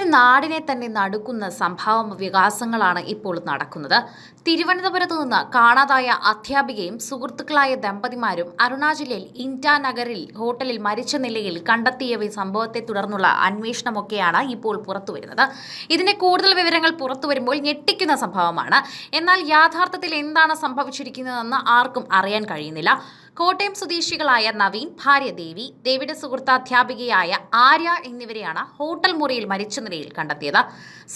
ഒരു നാടിനെ തന്നെ നടുക്കുന്ന സംഭവം വികാസങ്ങളാണ് ഇപ്പോൾ നടക്കുന്നത്. തിരുവനന്തപുരത്ത് നിന്ന് കാണാതായ അധ്യാപികയും സുഹൃത്തുക്കളായ ദമ്പതിമാരും അരുണാചലിൽ ഇന്റാനഗറിൽ നഗറിൽ ഹോട്ടലിൽ മരിച്ച നിലയിൽ കണ്ടെത്തിയ സംഭവത്തെ തുടർന്നുള്ള അന്വേഷണമൊക്കെയാണ് ഇപ്പോൾ പുറത്തുവരുന്നത്. ഇതിന്റെ കൂടുതൽ വിവരങ്ങൾ പുറത്തു വരുമ്പോൾ ഞെട്ടിക്കുന്ന സംഭവമാണ്. എന്നാൽ യാഥാർത്ഥത്തിൽ എന്താണ് സംഭവിച്ചിരിക്കുന്നതെന്ന് ആർക്കും അറിയാൻ കഴിയുന്നില്ല. കോട്ടയം സ്വദേശികളായ നവീൻ ഭാര്യ ദേവി ദേവിയുടെ സുഹൃത്ത് അധ്യാപികയായ ആര്യ എന്നിവരെയാണ് ഹോട്ടൽ മുറിയിൽ മരിച്ച നിലയിൽ കണ്ടെത്തിയത്.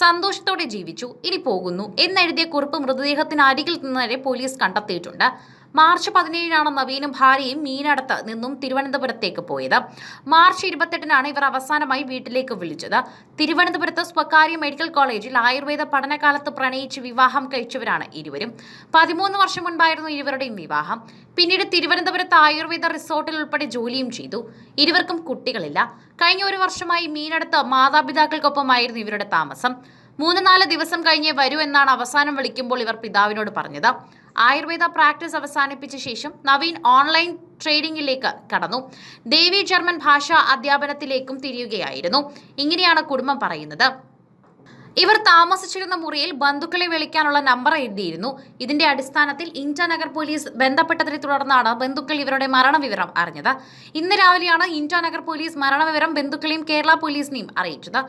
സന്തോഷത്തോടെ ജീവിച്ചു ഇനി പോകുന്നു എന്നെഴുതിയ കുറിപ്പ് മൃതദേഹത്തിന് അരികിൽ നിന്നവരെ പോലീസ് കണ്ടെത്തിയിട്ടുണ്ട്. മാർച്ച് പതിനേഴിനാണ് നവീനും ഭാര്യയും മീനടത്ത് നിന്നും തിരുവനന്തപുരത്തേക്ക് പോയത്. മാർച്ച് ഇരുപത്തെട്ടിനാണ് ഇവർ അവസാനമായി വീട്ടിലേക്ക് വിളിച്ചത്. തിരുവനന്തപുരത്ത് സ്വകാര്യ മെഡിക്കൽ കോളേജിൽ ആയുർവേദ പഠനകാലത്ത് പ്രണയിച്ച് വിവാഹം കഴിച്ചവരാണ് ഇരുവരും. പതിമൂന്ന് വർഷം മുൻപായിരുന്നു ഇരുവരുടെയും വിവാഹം. പിന്നീട് തിരുവനന്തപുരത്ത് ആയുർവേദ റിസോർട്ടിൽ ഉൾപ്പെടെ ജോലിയും ചെയ്തു. ഇരുവർക്കും കുട്ടികളില്ല. കഴിഞ്ഞ ഒരു വർഷമായി മീനടത്ത് മാതാപിതാക്കൾക്കൊപ്പമായിരുന്നു ഇവരുടെ താമസം. മൂന്ന് നാല് ദിവസം കഴിഞ്ഞേ വരൂ എന്നാണ് അവസാനം വിളിക്കുമ്പോൾ ഇവർ പിതാവിനോട് പറഞ്ഞത്. ആയുർവേദ പ്രാക്ടീസ് അവസാനിപ്പിച്ച ശേഷം നവീൻ ഓൺലൈൻ ട്രേഡിംഗിലേക്ക് കടന്നു. ദേവി ജർമ്മൻ ഭാഷാ അധ്യാപനത്തിലേക്കും തിരിയുകയായിരുന്നു. ഇങ്ങനെയാണ് കുടുംബം പറയുന്നത്. ഇവർ താമസിച്ചിരുന്ന മുറിയിൽ ബന്ധുക്കളെ വിളിക്കാനുള്ള നമ്പർ എഴുതിയിരുന്നു. ഇതിന്റെ അടിസ്ഥാനത്തിൽ ഇന്റാനഗർ പോലീസ് ബന്ധപ്പെട്ടതിനെ തുടർന്നാണ് ബന്ധുക്കൾ ഇവരുടെ മരണവിവരം അറിഞ്ഞത്. ഇന്ന് രാവിലെയാണ് ഇന്റാനഗർ പോലീസ് മരണവിവരം ബന്ധുക്കളെയും കേരള പോലീസിനെയും അറിയിച്ചത്.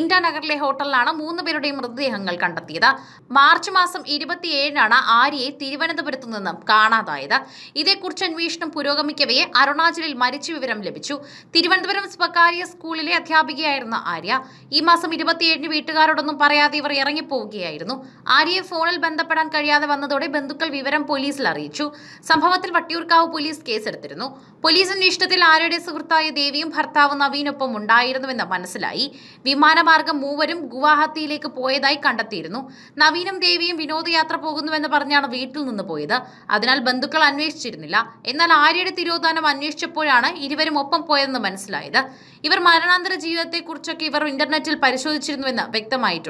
ഇന്റാനഗറിലെ ഹോട്ടലിലാണ് മൂന്ന് പേരുടെയും മൃതദേഹങ്ങൾ കണ്ടെത്തിയത്. മാർച്ച് മാസം ഇരുപത്തിയേഴിനാണ് ആര്യയെ തിരുവനന്തപുരത്ത് നിന്നും കാണാതായത്. ഇതേക്കുറിച്ച് അന്വേഷണം പുരോഗമിക്കവേ അരുണാചലിൽ മരിച്ച വിവരം ലഭിച്ചു. തിരുവനന്തപുരം സ്വകാര്യ സ്കൂളിലെ അധ്യാപികയായിരുന്ന ആര്യ. ഈ മാസം ഇരുപത്തിയേഴിന് വീട്ടുകാരോടൊന്നും ഒന്നും പറയാതെ ഇവർ ഇറങ്ങിപ്പോവുകയായിരുന്നു. ആര്യയെ ഫോണിൽ ബന്ധപ്പെടാൻ കഴിയാതെ വന്നതോടെ ബന്ധുക്കൾ വിവരം പോലീസിൽ അറിയിച്ചു. സംഭവത്തിൽ വട്ടിയൂർക്കാവ് പോലീസ് കേസെടുത്തിരുന്നു. പോലീസ് അന്വേഷണത്തിൽ ആര്യയുടെ സുഹൃത്തായ ദേവിയും ഭർത്താവ് നവീനൊപ്പം ഉണ്ടായിരുന്നുവെന്ന് മനസ്സിലായി. വിമാനമാർഗം മൂവരും ഗുവാഹത്തിയിലേക്ക് പോയതായി കണ്ടെത്തിയിരുന്നു. നവീനും ദേവിയും വിനോദയാത്ര പോകുന്നുവെന്ന് പറഞ്ഞാണ് വീട്ടിൽ നിന്ന് പോയത്. അതിനാൽ ബന്ധുക്കൾ അന്വേഷിച്ചിരുന്നില്ല. എന്നാൽ ആര്യയുടെ തിരോധാനം അന്വേഷിച്ചപ്പോഴാണ് ഇരുവരും ഒപ്പം പോയതെന്ന് മനസ്സിലായത്. ഇവർ മരണാന്തര ജീവിതത്തെക്കുറിച്ചൊക്കെ ഇവർ ഇന്റർനെറ്റിൽ പരിശോധിച്ചിരുന്നുവെന്ന് വ്യക്തമായിട്ടുണ്ട്.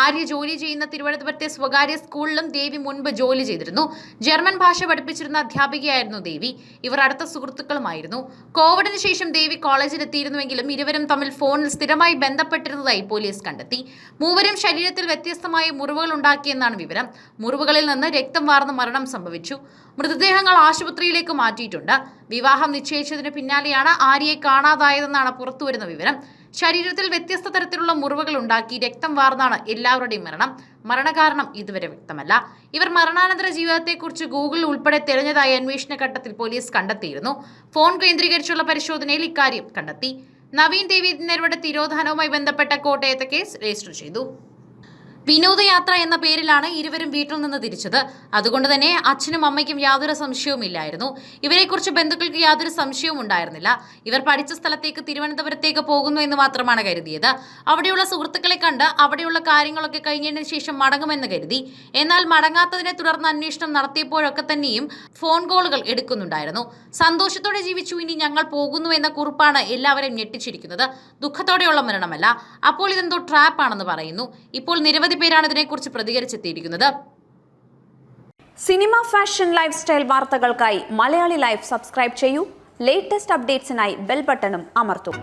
ആര്യ ജോലി ചെയ്യുന്ന തിരുവനന്തപുരത്തെ സ്വകാര്യ സ്കൂളിലും ദേവി മുൻപ് ജോലി ചെയ്തിരുന്നു. ജർമ്മൻ ഭാഷ പഠിപ്പിച്ചിരുന്ന അധ്യാപികയായിരുന്നു ദേവി. ഇവർ അടുത്ത സുഹൃത്തുക്കളുമായിരുന്നു. കോവിഡിന് ശേഷം ദേവി കോളേജിലെത്തിയിരുന്നുവെങ്കിലും ഇരുവരും തമ്മിൽ ഫോണിൽ സ്ഥിരമായി ബന്ധപ്പെട്ടിരുന്നതായി പോലീസ് കണ്ടെത്തി. മൂവരും ശരീരത്തിൽ വ്യത്യസ്തമായ മുറിവുകൾ ഉണ്ടാക്കിയെന്നാണ് വിവരം. മുറിവുകളിൽ നിന്ന് രക്തം വാർന്ന് മരണം സംഭവിച്ചു. മൃതദേഹങ്ങൾ ആശുപത്രിയിലേക്ക് മാറ്റിയിട്ടുണ്ട്. വിവാഹം നിശ്ചയിച്ചതിന് പിന്നാലെയാണ് ആര്യയെ കാണാതായതെന്നാണ് പുറത്തുവരുന്ന വിവരം. ശരീരത്തിൽ വ്യത്യസ്ത തരത്തിലുള്ള മുറിവുകൾ ഉണ്ടാക്കി രക്തം വാർന്നാണ് എല്ലാവരുടെയും മരണം. മരണകാരണം ഇതുവരെ വ്യക്തമല്ല. ഇവർ മരണാനന്തര ജീവിതത്തെക്കുറിച്ച് ഗൂഗിൾ ഉൾപ്പെടെ തെരഞ്ഞതായി അന്വേഷണ ഘട്ടത്തിൽ പോലീസ് കണ്ടെത്തിയിരുന്നു. ഫോൺ കേന്ദ്രീകരിച്ചുള്ള പരിശോധനയിൽ ഇക്കാര്യം കണ്ടെത്തി. നവീൻ ദേവി എന്നിവരുടെ തിരോധാനവുമായി ബന്ധപ്പെട്ട കോട്ടയത്തെ കേസ് രജിസ്റ്റർ ചെയ്തു. വിനോദയാത്ര എന്ന പേരിലാണ് ഇരുവരും വീട്ടിൽ നിന്ന് തിരിച്ചത്. അതുകൊണ്ട് തന്നെ അച്ഛനും അമ്മയ്ക്കും യാതൊരു സംശയവും ഇല്ലായിരുന്നു. ഇവരെക്കുറിച്ച് ബന്ധുക്കൾക്ക് യാതൊരു സംശയവും ഉണ്ടായിരുന്നില്ല. ഇവർ പഠിച്ച സ്ഥലത്തേക്ക് തിരുവനന്തപുരത്തേക്ക് പോകുന്നു എന്ന് മാത്രമാണ് കരുതിയത്. അവിടെയുള്ള സുഹൃത്തുക്കളെ കണ്ട് അവിടെയുള്ള കാര്യങ്ങളൊക്കെ കഴിഞ്ഞതിന് ശേഷം മടങ്ങുമെന്ന് കരുതി. എന്നാൽ മടങ്ങാത്തതിനെ തുടർന്ന് അന്വേഷണം നടത്തിയപ്പോഴൊക്കെ തന്നെയും ഫോൺ കോളുകൾ എടുക്കുന്നുണ്ടായിരുന്നു. സന്തോഷത്തോടെ ജീവിച്ചു. ഇനി ഞങ്ങൾ പോകുന്നു എന്ന കുറിപ്പാണ് എല്ലാവരെയും ഞെട്ടിച്ചിരിക്കുന്നത്. ദുഃഖത്തോടെയുള്ള മരണമല്ല. അപ്പോൾ ഇതെന്തോ ട്രാപ്പാണെന്ന് പറയുന്നു. ഇപ്പോൾ നിരവധി പേരാണ് ഇതിനെക്കുറിച്ച് പ്രതികരിച്ചെത്തിയിരിക്കുന്നത്. സിനിമ ഫാഷൻ ലൈഫ് സ്റ്റൈൽ വാർത്തകൾക്കായി മലയാളി ലൈഫ് സബ്സ്ക്രൈബ് ചെയ്യൂ. ലേറ്റസ്റ്റ് അപ്ഡേറ്റ്സിനായി ബെൽ ബട്ടണും അമർത്തും.